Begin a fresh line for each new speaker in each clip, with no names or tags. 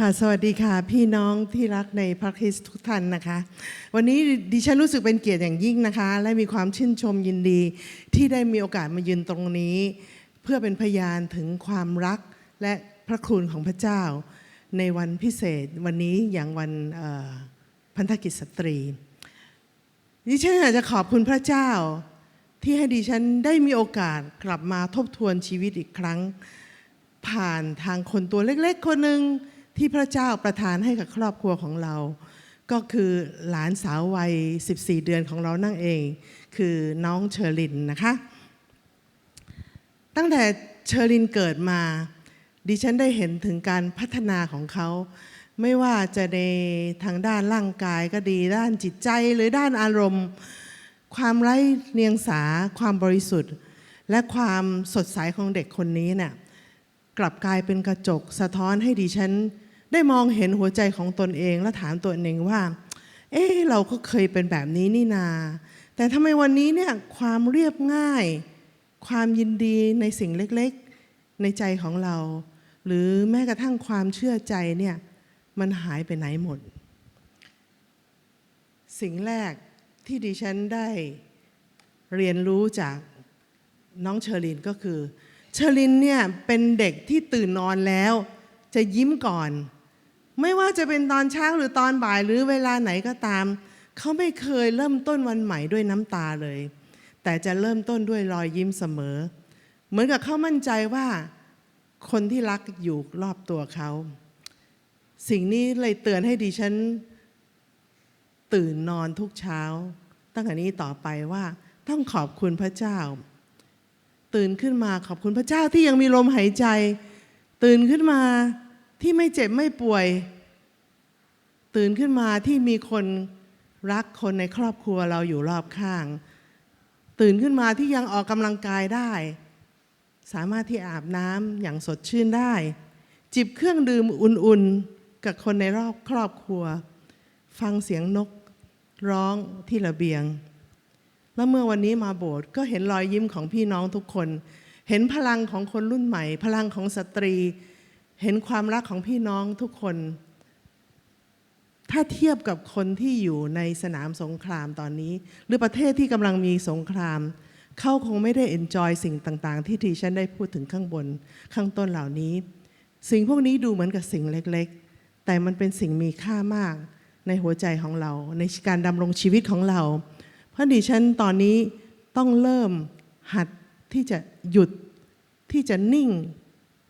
ค่ะ สวัสดีค่ะ พี่น้องที่รักในพระคริสต์ทุกท่านนะคะ วันนี้ดิฉันรู้สึกเป็นเกียรติอย่างยิ่งนะคะ และมีความชื่นชมยินดี ที่ได้มีโอกาสมายืนตรงนี้ เพื่อเป็นพยานถึงความรักและพระคุณของพระเจ้า ในวันพิเศษวันนี้อย่างวันพันธกิจสตรี ดิฉันอยากจะขอบคุณพระเจ้า ที่ให้ดิฉันได้มีโอกาสกลับมาทบทวนชีวิตอีกครั้ง ผ่านทางคนตัวเล็กๆคนหนึ่ง ที่พระเจ้าประทานให้กับครอบครัวของเรา ก็คือหลานสาววัย 14 เดือนของเรานั่งเอง คือน้องเชอรินนะคะ ตั้งแต่เชอรินเกิดมา ดิฉันได้เห็นถึงการพัฒนาของเขา ไม่ว่าจะในทางด้านร่างกายก็ดีด้านจิตใจหรือด้านอารมณ์ ความไร้เนียงสาความบริสุทธิ์ และความสดใสของเด็กคนนี้เนี่ยกลับกลายเป็นกระจกสะท้อนให้ดิฉัน ได้มองเห็นหัวใจของตนเองและถามตัวเองว่า เอ๊ะเราก็เคยเป็นแบบนี้นี่นา แต่ทำไมวันนี้เนี่ยความเรียบง่าย ความยินดีในสิ่งเล็กๆ ในใจของเรา หรือแม้กระทั่งความเชื่อใจเนี่ยมันหายไปไหนหมด สิ่งแรกที่ดิฉันได้เรียนรู้จากน้องเชอรินก็คือ เชอรินเนี่ยเป็นเด็กที่ตื่นนอนแล้ว จะยิ้มก่อน ไม่ว่าจะเป็นตอนเช้าหรือตอนบ่ายหรือเวลาไหนก็ตาม เขาไม่เคยเริ่มต้นวันใหม่ด้วยน้ำตาเลย แต่จะเริ่มต้นด้วยรอยยิ้มเสมอ เหมือนกับเขามั่นใจว่าคนที่รักอยู่รอบตัวเขา สิ่งนี้เลยเตือนให้ดิฉัน ตื่นนอนทุกเช้า ตั้งแต่นี้ต่อไปว่าต้องขอบคุณพระเจ้า ตื่นขึ้นมาขอบคุณพระเจ้าที่ยังมีลมหายใจ ตื่นขึ้นมา ที่ไม่เจ็บไม่ป่วย ตื่นขึ้นมาที่มีคนรักคนในครอบครัวเราอยู่รอบข้าง ตื่นขึ้นมาที่ยังออกกำลังกายได้ สามารถที่อาบน้ำอย่างสดชื่นได้ จิบเครื่องดื่มอุ่นๆ กับคนในรอบครอบครัว ฟังเสียงนกร้องที่ระเบียง แล้วเมื่อวันนี้มาโบสถ์ก็เห็นรอยยิ้มของพี่น้องทุกคน เห็นพลังของคนรุ่นใหม่ พลังของสตรี เห็นความรักของพี่น้องทุกคน ถ้าเทียบกับคนที่อยู่ในสนามสงครามตอนนี้ หรือประเทศที่กำลังมีสงคราม เขาคงไม่ได้เอนจอยสิ่งต่าง ๆ ที่ทีฉันได้พูดถึงข้างบนข้างต้นเหล่านี้ สิ่งพวกนี้ดูเหมือนกับสิ่งเล็กๆ แต่มันเป็นสิ่งมีค่ามากในหัวใจของเรา ในการดำรงชีวิตของเรา เพราะดิฉันตอนนี้ต้องเริ่มหัดที่จะหยุดที่จะนิ่ง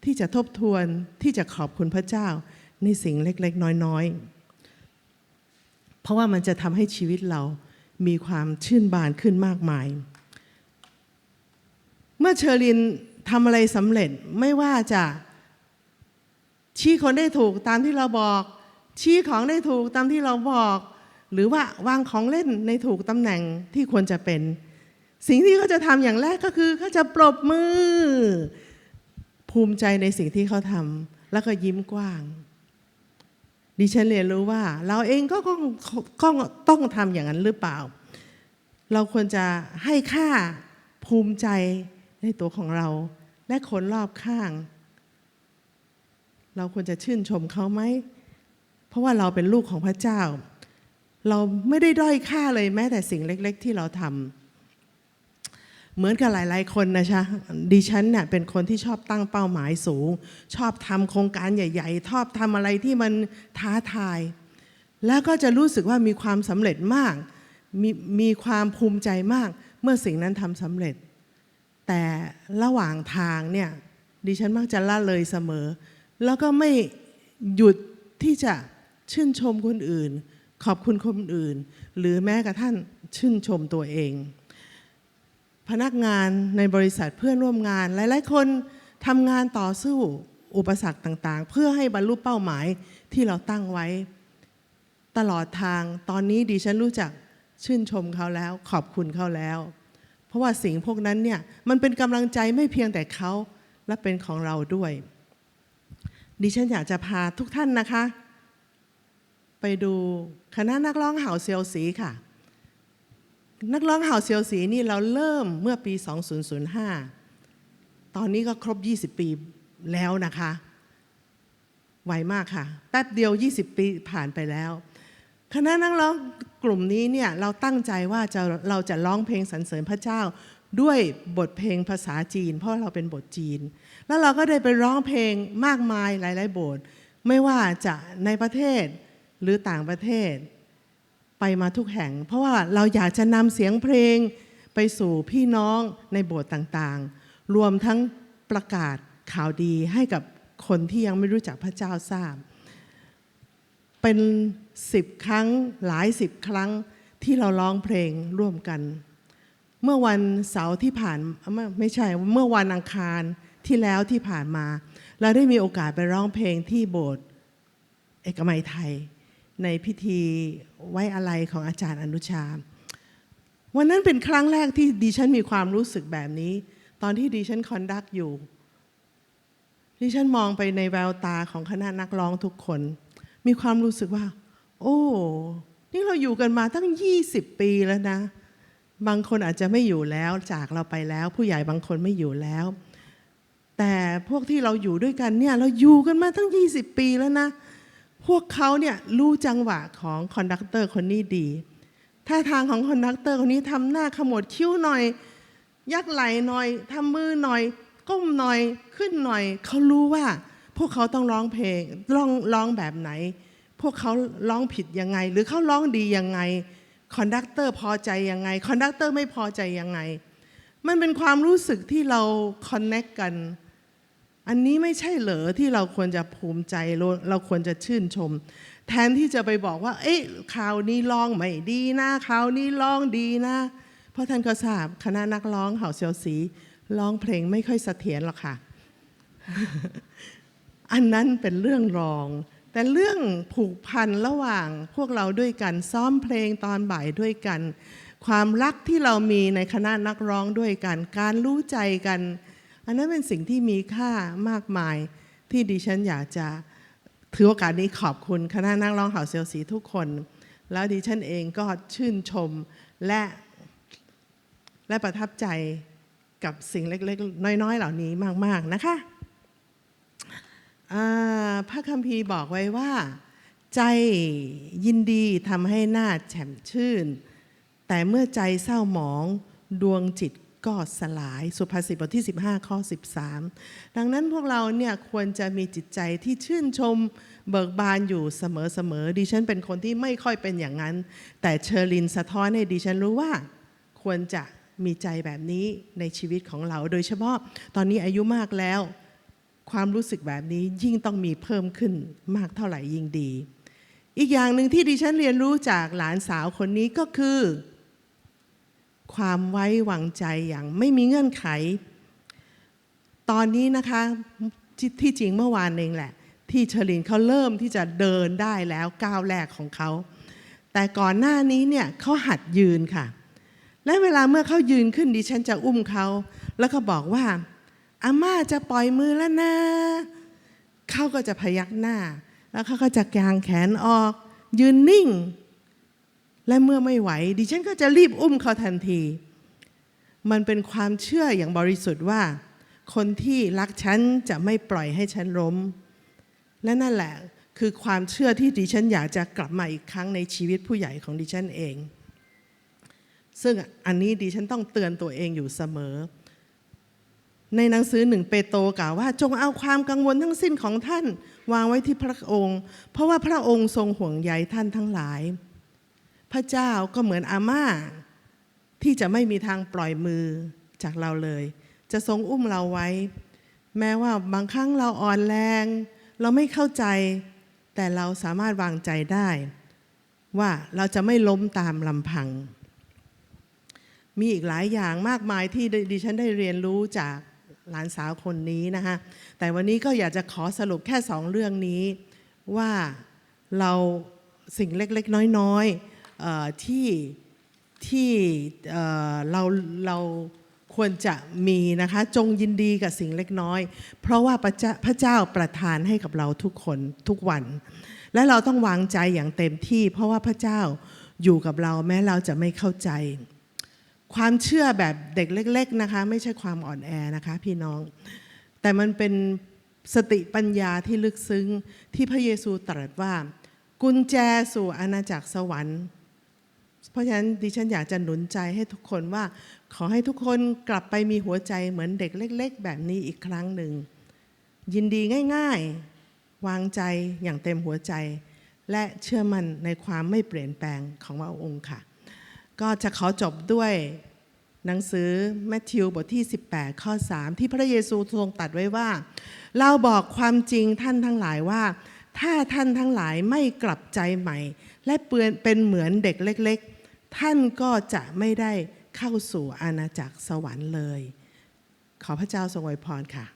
ที่จะทบทวนที่จะขอบคุณพระเจ้าในสิ่งเล็กๆ น้อยๆ เพราะว่ามันจะทำให้ชีวิตเรามีความชื่นบานขึ้นมากมาย เมื่อเชอรินทำอะไรสำเร็จไม่ว่าจะชี้คนได้ถูกตามที่เราบอก ชี้ของได้ถูกตามที่เราบอก หรือว่าวางของเล่นในถูกตำแหน่งที่ควรจะเป็น สิ่งที่เขาจะทำอย่างแรกก็คือเขาจะปรบมือ ภูมิใจในสิ่งที่เขาทำแล้วก็ยิ้มกว้าง ดิฉันเรียนรู้ว่า เราเองก็ต้องต้องต้องทำอย่างนั้นหรือเปล่า เราควรจะให้ค่าภูมิใจในตัวของเรา และคนรอบข้าง เราควรจะชื่นชมเขาไหม เพราะว่าเราเป็นลูกของพระเจ้า เราไม่ได้ด้อยค่าเลยแม้แต่สิ่งเล็ก ๆ ที่เราทำ เหมือนกับหลาย ๆ คนนะชะดิฉันเนี่ยเป็นคนที่ชอบตั้งเป้าหมายสูง ชอบทำโครงการใหญ่ ๆ ชอบทำอะไรที่มันท้าทาย แล้วก็จะรู้สึกว่ามีความสำเร็จมาก มีมีความภูมิใจมาก เมื่อสิ่งนั้นทำสำเร็จ แต่ระหว่างทางเนี่ยดิฉันมักจะละเลยเสมอ แล้วก็ไม่หยุดที่จะชื่นชมคนอื่น ขอบคุณคนอื่น หรือแม้กระทั่งชื่นชมตัวเอง พนักงานในบริษัทเพื่อนร่วมงาน หลาย ๆ คนทำงานต่อสู้อุปสรรคต่าง ๆ เพื่อให้บรรลุเป้าหมายที่เราตั้งไว้ ตลอดทางตอนนี้ดิฉันรู้จักชื่นชมเขาแล้ว ขอบคุณเขาแล้ว เพราะว่าสิ่งพวกนั้นเนี่ยมันเป็นกำลังใจไม่เพียงแต่เขาและเป็นของเราด้วย ดิฉันอยากจะพาทุกท่านนะคะ ไปดูคณะนักร้องเห่าเซียวสีค่ะ นักร้องเห่าเซียวสีนี่เราเริ่มเมื่อปี 2005 ตอนนี้ก็ครบ 20 ปีแล้วนะคะ ไวมากค่ะ แป๊บเดียว 20 ปีผ่านไปแล้ว คณะนักร้องกลุ่มนี้เนี่ยเราตั้งใจว่าจะเราจะร้องเพลงสรรเสริญพระเจ้าด้วยบทเพลงภาษาจีน เพราะเราเป็นบทจีน แล้วเราก็ได้ไปร้องเพลงมากมายหลาย ๆ บท ไม่ว่าจะในประเทศหรือต่างประเทศ ไปมาทุกแห่ง เพราะว่าเราอยากจะนำเสียงเพลงไปสู่พี่น้องในโบสถ์ต่างๆ รวมทั้งประกาศข่าวดีให้กับคนที่ยังไม่รู้จักพระเจ้าทราบ เป็นสิบครั้งหลายสิบครั้งที่เราร้องเพลงร่วมกัน เมื่อวันเสาร์ที่ผ่านไม่ใช่เมื่อวันอังคารที่แล้วที่ผ่านมา เราได้มีโอกาสไปร้องเพลงที่โบสถ์เอกมัยไทย ในพิธีไว้อาลัยของอาจารย์อนุชา วันนั้นเป็นครั้งแรกที่ดิฉันมีความรู้สึกแบบนี้ ตอนที่ดิฉันคอนดักอยู่ ดิฉันมองไปในแววตาของคณะนักร้องทุกคน มีความรู้สึกว่า โอ้ นี่เราอยู่กันมาตั้ง 20 ปีแล้วนะ บางคนอาจจะไม่อยู่แล้วจากเราไปแล้ว ผู้ใหญ่บางคนไม่อยู่แล้ว แต่พวกที่เราอยู่ด้วยกันเนี่ยเราอยู่กันมาตั้ง 20 ปีแล้วนะ พวกเขาเนี่ยรู้จังหวะของคอนดักเตอร์คนนี้ดีท่าทางของคอนดักเตอร์คนนี้ทำหน้าขมวดคิ้วหน่อย ยักไหล่หน่อยทำมือหน่อย ก้มหน่อยขึ้นหน่อย เขารู้ว่า พวกเขาต้องร้องเพลงร้องร้องแบบไหน พวกเขาร้องผิดยังไง หรือเขาร้องดียังไงคอนดักเตอร์พอใจยังไงคอนดักเตอร์ไม่พอใจยังไง มันเป็นความรู้สึกที่เราคอนเน็กกัน อันนี้ไม่ใช่เหรอที่เราควรจะภูมิใจ เราควรจะชื่นชม แทนที่จะไปบอกว่า เอ๊ะคราวนี้ร้องไม่ดีนะคราวนี้ร้องดีนะ เพราะท่านก็ทราบคณะนักร้องเห่าเซียวสีร้องเพลงไม่ค่อยเสถียรหรอกค่ะ อันนั้นเป็นเรื่องรอง แต่เรื่องผูกพันระหว่างพวกเราด้วยกันซ้อมเพลงตอนบ่ายด้วยกัน ความรักที่เรามีในคณะนักร้องด้วยกัน การรู้ใจกัน อันนั้นเป็นสิ่งที่มีค่ามากมายที่ดิฉันอยากจะถือโอกาสนี้ขอบคุณคณะนักร้องเห่าเซียวสีทุกคน แล้วดิฉันเองก็ชื่นชมและและประทับใจกับสิ่งเล็กๆ น้อย ๆ เหล่านี้มาก ๆ นะคะพระคัมภีร์บอกไว้ว่า ใจยินดีทำให้หน้าแฉ่มชื่น แต่เมื่อใจเศร้าหมองดวงจิต ก็สลายสุภาษิตบทที่ 15 ข้อ 13 ดังนั้นพวกเราเนี่ยควรจะมีจิตใจที่ชื่นชมเบิกบานอยู่เสมอๆดิฉันเป็นคนที่ไม่ค่อยเป็นอย่างนั้น แต่เชอรินสะท้อนให้ดิฉันรู้ว่าควรจะมีใจแบบนี้ในชีวิตของเรา โดยเฉพาะตอนนี้อายุมากแล้ว ความรู้สึกแบบนี้ยิ่งต้องมีเพิ่มขึ้นมากเท่าไหร่ยิ่งดี อีกอย่างหนึ่งที่ดิฉันเรียนรู้จากหลานสาวคนนี้ก็คือ ความไว้วางใจอย่างไม่มีเงื่อนไข ตอนนี้นะคะที่ที่จริงเมื่อวานเองแหละ ที่เชลินเขาเริ่มที่จะเดินได้แล้วก้าวแรกของเขา แต่ก่อนหน้านี้เนี่ยเขาหัดยืนค่ะ และเวลาเมื่อเขายืนขึ้นดิฉันจะอุ้มเขาแล้วก็บอกว่าอาม่าจะปล่อยมือแล้วนะเขาก็จะพยักหน้า แล้วเขาก็จะกางแขนออก ยืนนิ่ง และเมื่อไม่ไหว ดิฉันก็จะรีบอุ้มเขาทันที มันเป็นความเชื่ออย่างบริสุทธิ์ว่า คนที่รักฉันจะไม่ปล่อยให้ฉันล้ม และนั่นแหละคือความเชื่อที่ดิฉันอยากจะกลับมาอีกครั้งในชีวิตผู้ใหญ่ของดิฉันเอง ซึ่งอันนี้ดิฉันต้องเตือนตัวเองอยู่เสมอ ในหนังสือหนึ่งเปโตรกล่าวว่า จงเอาความกังวลทั้งสิ้นของท่าน วางไว้ที่พระองค์ เพราะว่าพระองค์ทรงห่วงใยท่านทั้งหลาย พระเจ้าก็เหมือนอาม่า ที่จะไม่มีทางปล่อยมือจากเราเลย จะทรงอุ้มเราไว้ แม้ว่าบางครั้งเราอ่อนแรง เราไม่เข้าใจ แต่เราสามารถวางใจได้ ว่าเราจะไม่ล้มตามลำพัง มีอีกหลายอย่างมากมายที่ดิฉันได้เรียนรู้จากหลานสาวคนนี้นะคะแต่วันนี้ก็อยากจะขอสรุปแค่สองเรื่องนี้ว่าเราสิ่งเล็กๆ น้อยๆเอ่อ ที่ที่เราเราควรจะมีนะคะจงยินดีกับสิ่งเล็กน้อย เพราะว่าพระเจ้าพระเจ้าประทานให้กับเราทุกคนทุกวัน และเราต้องวางใจอย่างเต็มที่ เพราะว่าพระเจ้าอยู่กับเราแม้เราจะไม่เข้าใจ ความเชื่อแบบเด็กเล็ก ๆนะคะ ไม่ใช่ความอ่อนแอนะคะพี่น้อง แต่มันเป็นสติปัญญาที่ลึกซึ้งที่พระเยซูตรัสว่า กุญแจสู่อาณาจักรสวรรค์ เพราะฉะนั้นดิฉันอยากจะหนุนใจให้ทุกคนว่า ขอให้ทุกคนกลับไปมีหัวใจเหมือนเด็กเล็ก ๆ แบบนี้อีกครั้งหนึ่ง ยินดีง่าย ๆ วางใจอย่างเต็มหัวใจ และเชื่อมั่นในความไม่เปลี่ยนแปลงของพระองค์ค่ะ ก็จะขอจบด้วยหนังสือแมทธิวบทที่ 18 ข้อ 3 ที่พระเยซูทรงตัดไว้ว่า เราบอกความจริงท่านทั้งหลายว่า ถ้าท่านทั้งหลายไม่กลับใจใหม่ และเปลือนเป็นเหมือนเด็กเล็กๆ ท่านก็จะไม่ได้เข้าสู่อาณาจักรสวรรค์เลย ขอพระเจ้าทรงอวยพรค่ะ